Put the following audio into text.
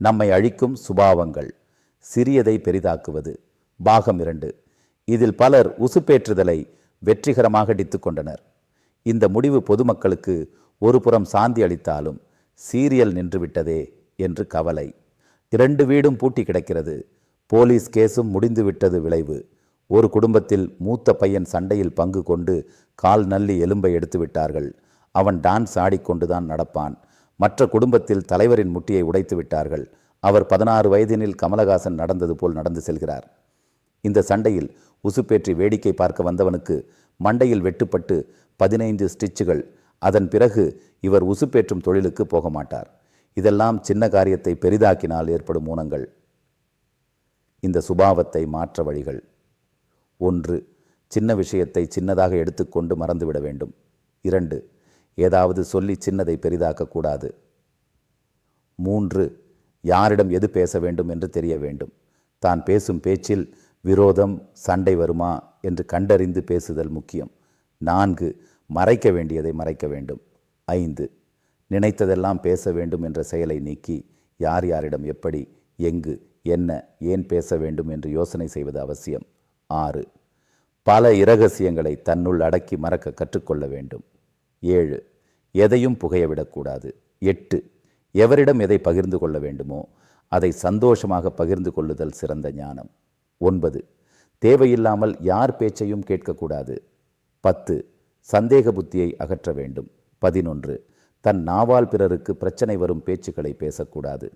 நம்மை அழிக்கும் சுபாவங்கள். சிறியதை பெரிதாக்குவது. பாகம் இரண்டு. இதில் பலர் உசுப்பேற்றுதலை வெற்றிகரமாக அடித்து கொண்டனர். இந்த முடிவு பொதுமக்களுக்கு ஒரு புறம் சாந்தி அளித்தாலும் சீரியல் நின்றுவிட்டதே என்று கவலை. இரண்டு வீடும் பூட்டி கிடக்கிறது. போலீஸ் கேஸும் முடிந்துவிட்டது விளைவு. ஒரு குடும்பத்தில் மூத்த பையன் சண்டையில் பங்கு கொண்டு கால் நல்லி எலும்பை எடுத்து விட்டார்கள் அவன் டான்ஸ் ஆடிக்கொண்டுதான் நடப்பான். மற்ற குடும்பத்தில் தலைவரின் முட்டியை உடைத்து விட்டார்கள். அவர் பதினாறு வயதினில் கமலஹாசன் நடந்தது போல் நடந்து செல்கிறார். இந்த சண்டையில் உசுப்பேற்றி வேடிக்கை பார்க்க வந்தவனுக்கு மண்டையில் வெட்டுப்பட்டு பதினைந்து ஸ்டிச்சுகள். அதன் பிறகு இவர் உசுப்பேற்றும் தொழிலுக்கு போக மாட்டார் இதெல்லாம் சின்ன காரியத்தை பெரிதாக்கினால் ஏற்படும் ஊனங்கள். இந்த சுபாவத்தை மாற்ற வழிகள். ஒன்று சின்ன விஷயத்தை சின்னதாக எடுத்துக்கொண்டு மறந்துவிட வேண்டும். இரண்டு ஏதாவது சொல்லி சின்னதை பெரிதாக்கக்கூடாது மூன்று யாரிடம் எது பேச வேண்டும் என்று தெரிய வேண்டும். தான் பேசும் பேச்சில் விரோதம் சண்டை வருமா என்று கண்டறிந்து பேசுதல் முக்கியம். நான்கு மறைக்க வேண்டியதை மறைக்க வேண்டும். ஐந்து நினைத்ததெல்லாம் பேச வேண்டும் என்ற செயலை நீக்கி யார் யாரிடம் எப்படி எங்கு என்ன ஏன் பேச வேண்டும் என்று யோசனை செய்வது அவசியம். ஆறு பல இரகசியங்களை தன்னுள் அடக்கி மறக்க கற்றுக்கொள்ள வேண்டும். ஏழு எதையும் புகைய விடக்கூடாது எட்டு எவரிடம் எதை பகிர்ந்து கொள்ள வேண்டுமோ அதை சந்தோஷமாக பகிர்ந்து கொள்ளுதல் சிறந்த ஞானம். ஒன்பது தேவையில்லாமல் யார் பேச்சையும் கேட்கக்கூடாது. பத்து சந்தேக புத்தியை அகற்ற வேண்டும். பதினொன்று தன் நாவால் பிறருக்கு பிரச்சனை வரும் பேச்சுக்களை பேசக்கூடாது.